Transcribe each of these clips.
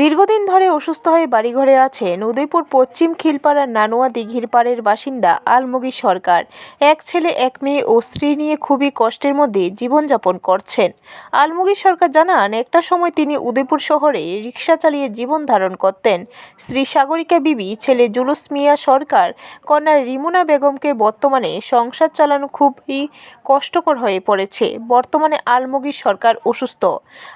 দীর্ঘদিন ধরে অসুস্থ হয়ে বাড়িঘরে আছেন উদয়পুর পশ্চিম খিলপাড়ার নানুয়া দিঘির পাড়ের বাসিন্দা আলমগী সরকার। এক ছেলে, এক মেয়ে ও স্ত্রী নিয়ে খুবই কষ্টের মধ্যে জীবনযাপন করছেন। আলমগী সরকার জানান, একটা সময় তিনি উদয়পুর শহরে রিক্সা চালিয়ে জীবন ধারণ করতেন। স্ত্রী সাগরিকা বিবি, ছেলে জুলুস মিয়া সরকার, কন্যা রিমুনা বেগমকে বর্তমানে সংসার চালানো খুবই কষ্টকর হয়ে পড়েছে। বর্তমানে আলমগী সরকার অসুস্থ।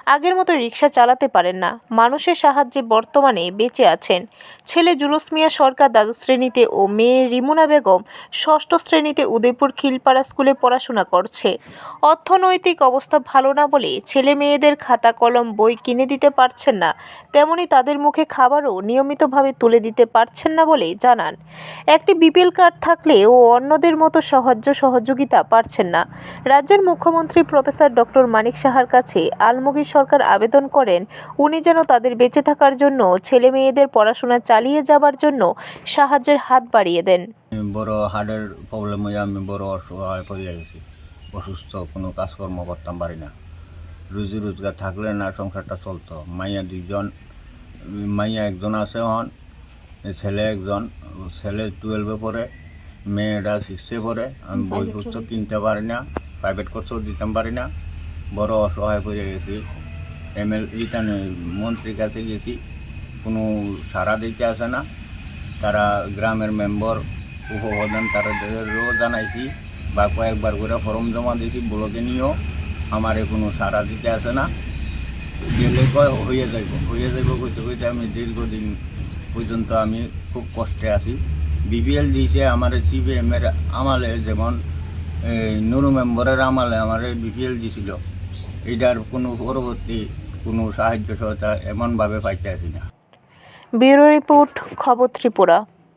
আগের মতো রিক্সা চালাতে পারেন না। মানুষের সাহায্যে বর্তমানে বেঁচে আছেন। ছেলে জুলুস মিয়া সরকার দ্বাদশ শ্রেণীতে ও মেয়ে রিমুনা বেগম ষষ্ঠ শ্রেণীতে উদয়পুর খিলপাড়া স্কুলে পড়াশোনা করছে। অর্থনৈতিক অবস্থা ভালো না বলে ছেলে মেয়েদের খাতা, কলম, বই কিনে দিতে পারছেন না। তেমনি তাদের মুখে খাবারও নিয়মিতভাবে তুলে দিতে পারছেন না বলে জানান। একটি বিপিএল কার্ড থাকলে ও অন্যদের মতো সাহায্য সহযোগিতা পারছেন না। রাজ্যের মুখ্যমন্ত্রী প্রফেসর ডক্টর মানিক সাহার কাছে আলমগীর সরকার আবেদন করেন, উনি যেন তাদের বেঁচে থাকার জন্য ছেলে মেয়েদের পড়াশোনা চালিয়ে যাবার জন্য সাহায্যের হাত বাড়িয়ে দেন। বড় হার্টের প্রবলেম হয়ে আমি বড় অসহায় পড়ে গেছি। অসুস্থ, কোনো কাজকর্ম করতাম পারি না। রুজি রোজগার থাকলে না সংসারটা চলতো। মাইয়া দুইজন, মাইয়া একজন আছে হন ছেলে একজন। ছেলে টুয়েলভে পড়ে, মেয়েটা সিক্সে পড়ে। আমি বই পুস্তক কিনতে পারি না প্রাইভেট কোর্সও দিতে পারি না। বড় অসহায় পড়ে গেছি। এম এল মন্ত্রীর কাছে গেছি। কোনো সারা দিতে আসে না। তারা গ্রামের মেম্বার, উপপ্রধান, তাদেরও জানাইছি বা কয়েকবার করে ফর্ম জমা দিয়েছি ব্লকে নিয়েও আমার কোনো সারা দিতে আসে না। গেলে কয় হয়ে যাইব হয়ে যাইব কইতে কইতে আমি দীর্ঘদিন পর্যন্ত আমি খুব কষ্টে আছি। বিবিএল দিয়েছে আমার সিবিএম এর আমালে যেমন নুরু মেম্বরের আমালে আমার বিপিএল দিছিল। এটার কোনো পরবর্তী কোনো সাহায্য সহায়তা এমনভাবে পাইতে আসি না ব্যুরো রিপোর্ট খবর ত্রিপুরা।